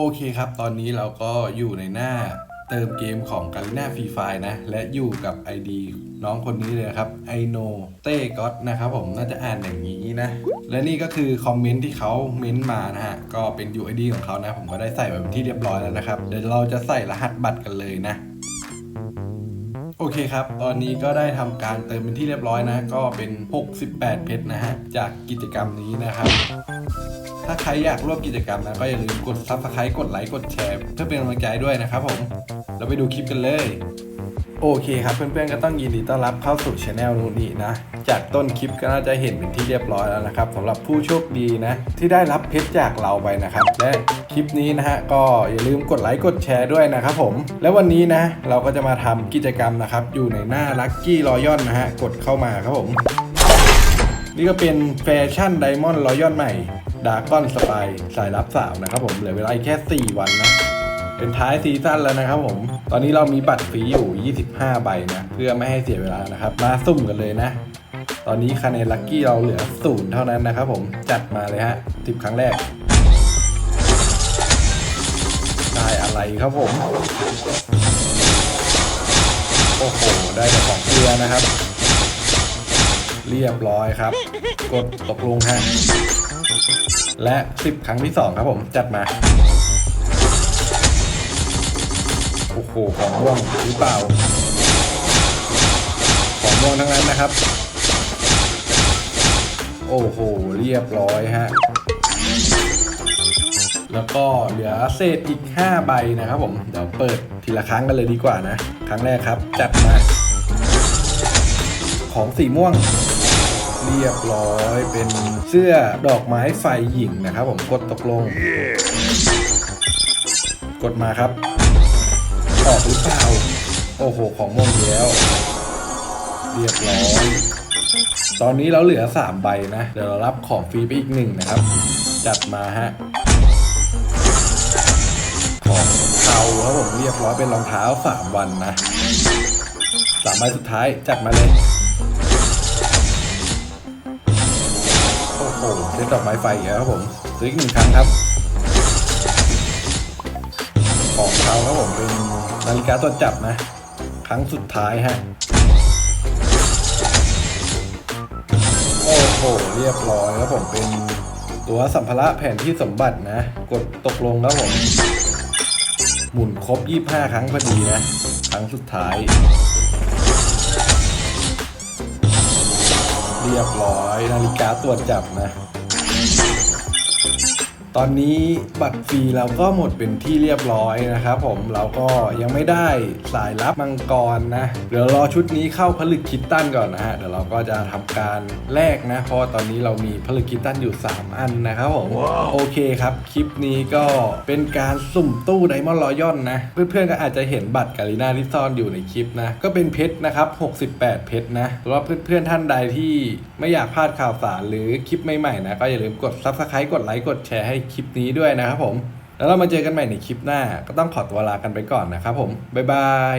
โอเคครับ ตอนนี้เราก็อยู่ในหน้าเติมเกมของ g a l i n a Free Fire นะ และอยู่กับ ID น้องคนนี้เลยครับไอโนเต้ก็ตนะครับผมน่าจะอ่านอย่างนี้นะ และนี่ก็คือคอมเมนต์ที่เขาเม้นต์มานะฮะ ก็เป็น UID ของเขานะ ผมก็ได้ใส่ไว้เป็นที่เรียบร้อยแล้วนะครับ เดี๋ยวเราจะใส่รหัสบัตรกันเลยนะ โอเคครับ ตอนนี้ก็ได้ทำการเติมเป็นที่เรียบร้อยนะ ก็เป็น 68 เพชรนะฮะ จากกิจกรรมนี้นะครับ ใครอยากร่วมกิจกรรมนะก็อย่าลืมกด subscribe กดไลค์กดแชร์เพื่อเป็นกำลังใจด้วยนะครับผมเราไปดูคลิปกันเลย โอเคครับเพื่อนๆก็ต้องยินดีต้อนรับเข้าสู่ช anel นูนี่นะ จากต้นคลิปก็น่าจะเห็นเป็นที่เรียบร้อยแล้วนะครับสำหรับผู้โชคดีนะ ที่ได้รับเพชรจากเราไปนะครับ และคลิปนี้นะฮะก็อย่าลืมกดไลค์กดแชร์ด้วยนะครับผม แล้ววันนี้นะเราก็จะมาทำกิจกรรมนะครับอยู่ในหน้า Lucky Royal นะฮะกดเข้ามาครับผม นี่ก็เป็นแฟชั่นไดมอนด์รอยยอนใหม่ดาร์กอนสปายสายลับสาวนะครับผมเหลือเวลาอีกแค่ 4 วันนะเป็นท้ายซีซั่นแล้วนะครับผม ตอนนี้เรามีบัตรฟรีอยู่ 25 ใบนะ เพื่อไม่ให้เสียเวลานะครับ มาซุ่มกันเลยนะ ตอนนี้คะแนนลัคกี้เราเหลือศูนย์เท่านั้นนะครับผมจัดมาเลยฮะ10ครั้งแรก ได้อะไรครับผม โอ้โห ได้แต่ของเกลือนะครับ เรียบร้อยครับ กดตกลงฮะและ 10 ครั้งที่ 2 ครับผม จัดมา โอ้โห ของม่วงหรือเปล่า ของม่วงทั้งนั้นนะครับ โอ้โห เรียบร้อยฮะแล้วก็เหลือเศษอีก 5 ใบนะครับผม เดี๋ยวเปิดทีละครั้งกันเลยดีกว่านะ ครั้งแรกครับ จัดมา ของสีม่วง เรียบร้อย เป็นเสื้อดอกไม้ไฟหญิงนะครับผมกดตกลง กดมาครับออกหรือเปล่า โอ้โห ของมงอีกแล้ว เรียบร้อย ตอนนี้เราเหลือ 3 ใบนะ เดี๋ยวเรารับของฟรีไปอีกหนึ่งนะครับ จัดมาฮะ ของเขาครับผมเรียบร้อยเป็นรองเท้า 3 วันนะสามใบสุดท้ายจัดมาเลย โอ้โหเซตดอกไม้ไฟอีกแล้วครับผมซื้ออีกหนึ่งครั้งครับของเขาครับผมเป็นนาฬิกาตรวจจับนะ ครั้งสุดท้ายฮะโอ้โหเรียบร้อยครับผมเป็นตัวสัมภาระแผนที่สมบัตินะ กดตกลงครับผม หมุนครบ 25 ครั้งพอดีนะ ครั้งสุดท้าย รียบร้อย นาฬิกาตรวจจับนะ ตอนนี้บัตรฟรีเราก็หมดเป็นที่เรียบร้อยนะครับผมเราก็ยังไม่ได้สายลับมังกรนะ เดี๋ยวรอชุดนี้เข้าผลึกคิตตันก่อนนะฮะเดี๋ยวเราก็จะทำการแลกนะ เพราะว่าตอนนี้เรามีผลึกคิตตันอยู่ 3 อันนะครับผมโอเคครับ คลิปนี้ก็เป็นการสุ่มตู้ไดมอนด์รอยอนนะ เพื่อนๆก็อาจจะเห็นบัตรกาลิน่าที่ซ่อนอยู่ในคลิปนะ ก็เป็นเพชรนะครับ 68 เพชรนะสำหรับเพื่อนๆท่านใดที่ไม่อยากพลาดข่าวสารหรือคลิปใหม่ๆนะก็อย่าลืมกด subscribe กดไลค์กดแชร์ให้คลิปนี้ด้วยนะครับผม แล้วเรามาเจอกันใหม่ในคลิปหน้า ก็ต้องขอตัวลากันไปก่อนนะครับผม บ๊ายบาย